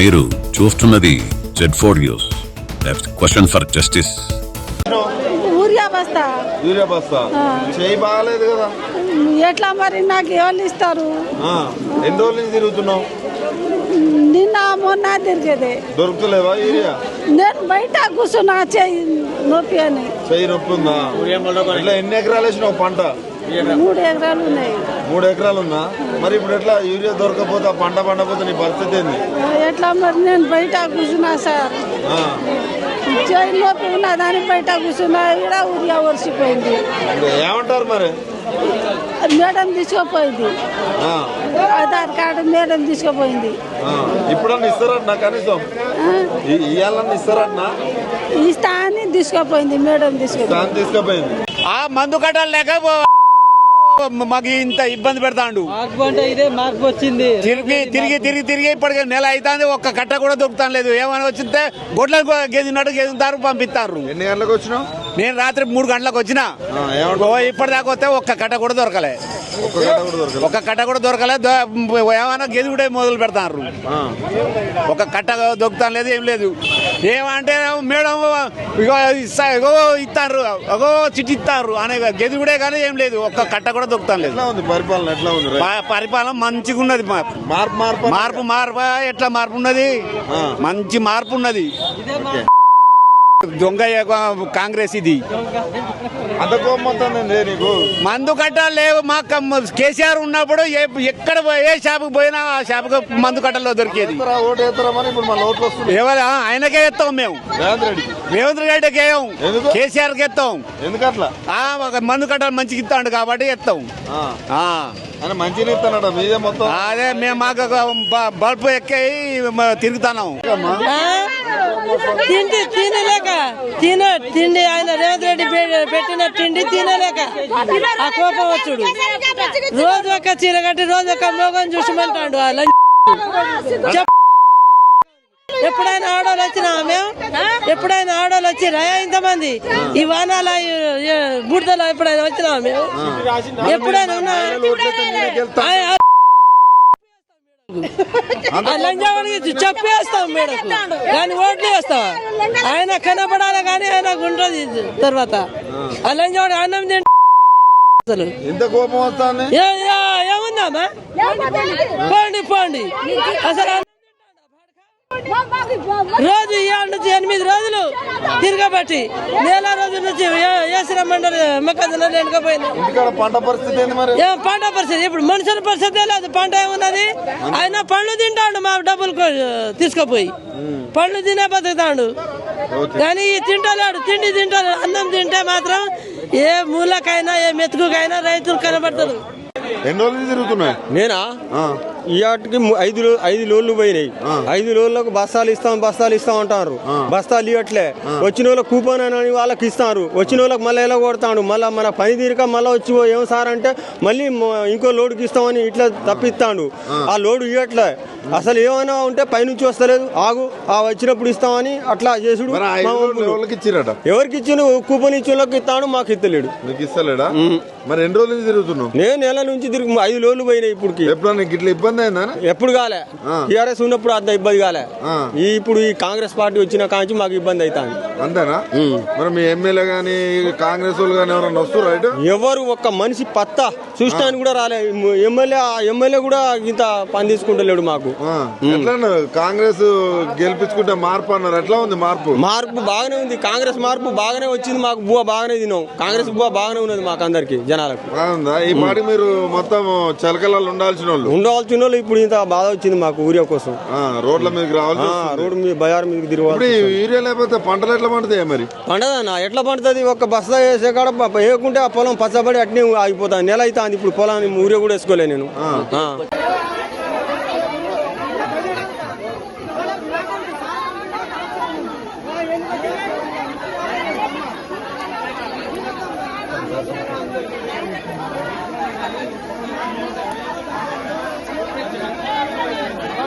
మీరు చూస్తున్నది Z four news question for justice urea బస్తా యూరియా బస్తా చేయి బాగాలేదు కదా. ఎట్లా మరి నాకు ఎవరు ఇస్తారు? ఆ, ఎన్ని రోజుల నుంచి తిరుగుతున్నావు? నిన్న మొన్న తిరిగేది. దొరుకుతలేవా యూరియా నేను బయట కూర్చున్నా చేయి నొప్పి అని. చెయ్యి నొప్పి ఉందా? ఇట్లా ఎన్ని ఎకరాలు వేసినావు పంట? మూడు ఎకరాలు ఉన్నాయి. మూడు ఎకరాలు ఉందా మరి ఇప్పుడు ఎట్లా యూరియా దొరకకపోతే ఆ పంట పండకపోతే నీ పరిస్థితి ఏంది? ఎట్లా మరి నేను బయట కూర్చున్నా సార్. ఆ, చేయి నొప్పి ఉన్నదని బయట కూర్చున్నా ఇక్కడ ఊరియా ఒరిసిపోయింది. ఇప్పుడు ఏమంటారు మరి? మేడం తీసుకుపోయింది. ఆ, ఆధార్ కార్డు మేడం తీసుకుపోయింది. ఆ, ఇప్పుడన్నా ఇస్తారట కనీసం? ఆ, ఇ- ఇయ్యాలన్నా ఇస్తారట ఇస్తా అని తీసుకుపోయింది మేడం తీసుకుపోయింది. తీసుకుపోయింది. ఆ మందు కట్టాలి లేక ఓ- మాకు ఇంత ఇబ్బంది పెడతాండు. తిరిగి తిరిగి తిరిగి తిరిగి ఇప్పటికి నెల అవుతుంది ఒక్క కట్ట కూడా దొరుకుతాం లేదు ఏమైనా వచ్చితే గొడ్ల గెదినట్టు గెదుతారు పంపిస్తారు. ఎన్ని గంటలకు వచ్చినావు? నేను రాత్రి మూడు గంటలకు వచ్చిన. ఇప్పటిదాకా వస్తే ఒక్క కట్ట కూడా దొరకలే. ఒక్క కూడా ఒక్క కట్ట కూడా దొరకలే. ఏమైనా గెదుగుడే మొదలు పెడతారు ఒక కట్ట దొరుకుతాం లేదు ఏం లేదు. ఏమంటే మేడం ఇగో ఇస్తా ఇగో ఇస్తారు ఇగో చిట్టి ఇస్తారు అనే గెదుగుడే కానీ ఏం లేదు. ఒక్క కట్ట కూడా దొరుకుతాం లేదు. పరిపాలన? ఎట్లా ఉంది పరిపాలన మంచిగా ఉన్నది మార్పు మార్పు మార్పు మార్పు ఎట్లా మార్పు ఉన్నది. మంచి మార్పు ఉన్నది. దొంగ కాంగ్రెస్ ఇది. మందు కట్టాలు లేవు. మా కమ్మ- కేసీఆర్ ఉన్నప్పుడు ఎక్కడ ఏ షాపుకి పోయినా ఆ షాపుకి మందు కట్టలో దొరికేది. ఎవరు? ఆయనకే ఎత్తాం మేము. రేవంత్ రెడ్డికి ఎందుకు? కేసీఆర్కి ఎత్తాం. ఎందుకట్లా మందు కట్టాలి మంచిగా ఇస్తాడు కాబట్టి ఎత్తాం. ఆ, ఆ. ఆయన మంచిగా ఇస్తానట మీదే మొత్తం. అదే మేము మాకు బల్బు ఎక్కాయి తిరుగుతున్నాం. తిండి తినలేక తిన తిండి ఆయన రేవంత్ రెడ్డి పెట్టిన తిండి తినలేక ఆ కోపం వచ్చుడు. రోజు ఒక చీర కట్టి రోజు ఒక మోగం చూసమంటాడు చెప్ ఎప్పుడైనా ఆడోళ్ళు వచ్చినా మేము ఎప్పుడైనా ఆడోళ్ళు వచ్చిరా? ఇంతమంది? ఈ వానాల బుడదలో ఎప్పుడైనా వచ్చినా మేము ఎప్పుడైనా ఉన్నా? లంజావాడికి చెప్పేస్తాం మేడకు. కానీ ఓట్లు వేస్తావా? ఆయన కనపడాలి కానీ ఆయనకు ఉంటుంది తర్వాత. ఆ లంజావాడి అన్నం తింటే అసలు. ఇంత కోపం వస్తుంది? ఏముందమ్మా పోండి పోండి. అసలు రోజు ఇవాళ నుంచి ఎనిమిది రోజులు తిరగబట్టి నెల రోజుల నుంచి వేసిన మండలి మొక్కజొన్న ఇంటికాడ పంట పరిస్థితి ఏంది మరి? ఏం పంట పరిస్థితి ఇప్పుడు మనుషుల పరిస్థితి లేదు. పంట ఏమున్నది? ఆయన పండ్లు తింటాడు మా డబ్బులు తీసుకుపోయి. పండ్లు తినే బతుకుతాడు. కానీ ఈ తింటలేడు. తిండి తింటాడు అన్నం తింటే మాత్రం ఏ మూలకైనా ఏ మెతుకుకైనా రైతులు కనబడతారు. ఎన్ని రోజులు తిరుగుతున్నాయి? నేనా? ఆ, ఈ ఆటికి ము- ఐదు ఐదు లోన్లు పోయినాయి. ఐదు లోన్లకు బస్తాలు ఇస్తాం బస్తాలు ఇస్తాం అంటారు. బస్తాలు ఇవ్వట్లే. వచ్చిన వాళ్ళకి కూపన్ అని వాళ్ళకి ఇస్తారు. వచ్చిన వాళ్ళకి మళ్ళీ ఎలా కొడతాడు? మళ్ళీ మన పని తీరిక మళ్ళీ వచ్చి ఏం సార్ అంటే మళ్ళీ ఇంకో లోడుకి ఇస్తామని ఇట్లా తప్పిస్తాడు. ఆ. లోడు ఇవ్వట్లే. అసలు ఏమైనా ఉంటే పైనుంచి వస్తలేదు. ఆగు ఆ వచ్చినప్పుడు ఇస్తామని అట్లా చేసుడు. ఎవరికి ఇచ్చిన కూపన్ ఇచ్చిన వాళ్ళకి ఇస్తాడు మాకు ఇస్తలేడు. మరి ఎన్ని రోజులు తిరుగుతున్నావు? నేను నెల నుంచి తిరిగి ఐదు లోన్లు పోయినాయి ఇప్పటికి. ఎప్పుడన్నా ఇట్లా ఇబ్బంది అయిందా ఎప్పుడు కాలే. టీఆర్ఎస్ ఉన్నప్పుడు అంత ఇబ్బంది కాలే. ఇప్పుడు ఈ కాంగ్రెస్ పార్టీ వచ్చిన కాంచి మాకు ఇబ్బంది అవుతాంది అంతేనా? మరి మీ ఎమ్మెల్యే గానీ కాంగ్రెస్ వాళ్ళు కానీ ఎవరన్నా వస్తారు రైట్ ఎవరు ఒక్క మనిషి పత్తా చూస్తానికి కూడా రాలే. ఎమ్మెల్యే ఎమ్మెల్యే కూడా ఇంత పని తీసుకుంటలేడు మాకు. ఎట్లా? కాంగ్రెస్ గెలిపించుకుంటే మార్పు అన్నారు. ఎట్లా ఉంది మార్పు? మార్పు బాగానే ఉంది. కాంగ్రెస్ మార్పు బాగానే వచ్చింది. మాకు బువ్వ బాగానే తిన్నాం. కాంగ్రెస్ బువ్వ బాగానే ఉన్నది మాకు అందరికి జనాలకు ఈ పాటి మీరు మొత్తం చిలకలలో ఉండాల్సిన వాళ్ళు. వచ్చిన ఇప్పుడు ఇంత బాధ వచ్చింది మాకు యూరియా కోసం. రోడ్ల మీద రావాలి రోడ్డు మీద బజార్ మీదకి తిరగాలి యూరియా పంటలు ఎట్లా పండుతాయి మరి? పండదన్నా ఎట్లా పండుతుంది? ఒక బస్తా వేసే కాడ వేయకుంటే ఆ పొలం పచ్చబడి అట్నే ఆగిపోతాను నెల అవుతుంది ఇప్పుడు పొలాన్ని యూరియా కూడా వేసుకోలే నేను.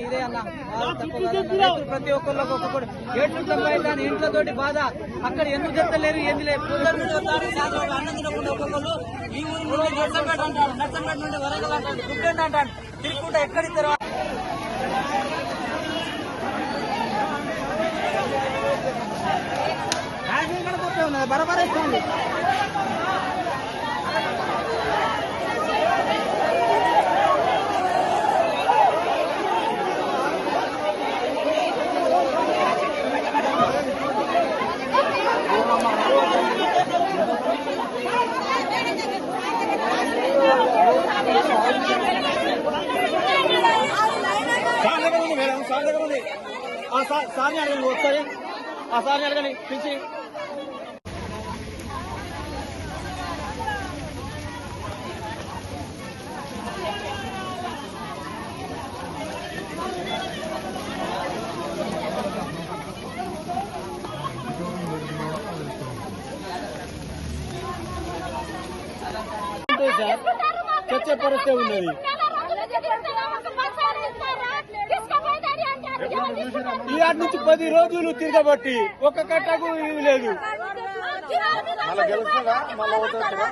ఇదే అన్న ప్రతి ఒక్కరికి ఒక్కొక్కడు ఏట్లు సంపాదించాను ఇంట్లో తోటి బాధ అక్కడ ఎందుకు చెప్తలేరు ఏంది లేదు పొద్దున్న ఒక్కొక్కరు ఈ ఊరి నుండి నర్సంపేట అంటాడు నర్సంపేట నుండి వరంగల్ అంటాడు గుడ్డెండ అంటారు తిరుగుకుంటా ఎక్కడిద్దరు బరబర్ ఇస్తుంది సార్ని అడగండి ఒకసారి. ఆ సార్ని అడగండి పిలిచి. చచ్చే పరిస్థితి ఉన్నది ఈ ఆటి నుంచి పది రోజులు తిరగబట్టి ఒక్క కట్టకు ఇవి లేదు మళ్ళా గెలుస్తాడా? మళ్ళా ఓటేస్తాడా?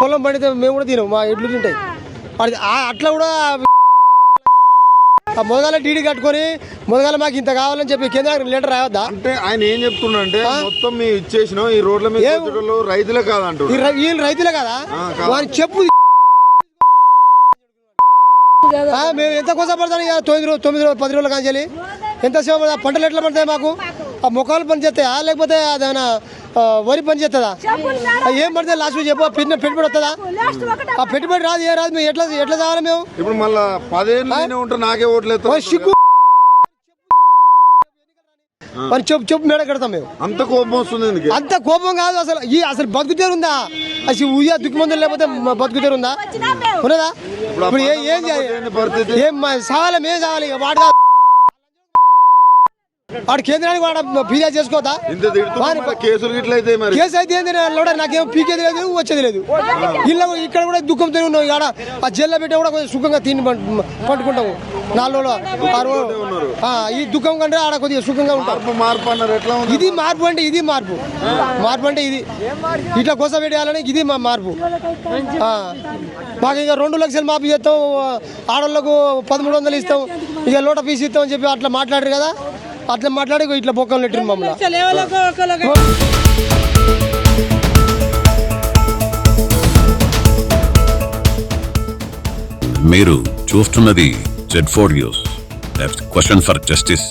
పొలం పండితే మేము కూడా తినం మా ఎడ్లు తింటాయి. అట్లా కూడా ఆ మొదగాల డీడీ కట్టుకొని మొదగాల మాకు ఇంత కావాలని చెప్పి కేంద్ర లెటర్ రావద్దా అంటే ఆయన ఏం చెప్తున్నాడంటే మొత్తం మేము ఇచ్చేసినాం ఈ రోడ్ల మీద రైతులే రై- వీళ్ళు రైతులే కదా. వాని చెప్పు. మేము ఎంత కోసం పడతాం ఇక? తొమ్మిది రోజు తొమ్మిది రోజు పది రోజులు కాంచాలి. ఎంత సేవ పంటలు ఎట్లా పడతాయి మాకు? ఆ మొక్కలు పని చేస్తాయా? లేకపోతే అదేమైనా వరి పని చేస్తుందా? ఆ, ఏం పడితే లాస్ట్ చెప్పు. పెట్టిన పెట్టుబడి వస్తుందా? ఆ పెట్టుబడి రాదు ఏ రాదు మేము ఎట్లా ఎట్లా కావాలి మేము? ఇప్పుడు మళ్ళా పదేళ్ళు నేనే ఉంటా నాకే ఓట్లు ఓ ఎత్తారు సిగ్గు. మరి చెప్పు చెప్పు మేడ కడతాం మేము. అంత కోపం వస్తుంది అంత కోపం కాదు అసలు. ఈ అసలు బతుకుతేరు ఉందా? అసలు ఉయ్యా దుక్కుమందులు లేకపోతే మ- బతుకుతేరు ఉందా? ఉన్నదా? ఇప్పుడు ఏ- ఏం చేయాలి? ఏం సావాలి మేము సావాలి వాడు కాదు. వాడు కేంద్రానికి వాడు ఫిర్యాదు తిడుతున్నా కేసులు మరి. కేసు అయితే ఏంది లోడ నాకేం పీకేది లేదు వచ్చేది లేదు. ఇల్లు ఇక్కడ కూడా దుఃఖంతో ఉన్నాం ఇక్కడ ఆ జైల్లో పెట్టి కూడా కొంచెం సుఖంగా తిని పట్టుకుంటాము నాలుగు రోజులు ఈ దుఃఖం కంటే ఆడ కొద్దిగా సుఖంగా ఉంటాం మార్పు అన్నారు ఎట్లా ఇది మార్పు అంటే ఇది మార్పు. మార్పు అంటే ఇది. ఇట్లా కోసం పెట్టాలని ఇది మా మార్పు. మాకు ఇక రెండు లక్షలు మాపు చేస్తాం ఆడవాళ్ళకు పదమూడు వందలు ఇస్తాం ఇక లోట ఫీజు ఇస్తాం అని చెప్పి అట్లా మాట్లాడారు కదా. అట్లా మాట్లాడి ఇట్లా బొక్కలు మమ్మల్ని. ఒకళ్ళకి? మీరు చూస్తున్నది Z four news question for justice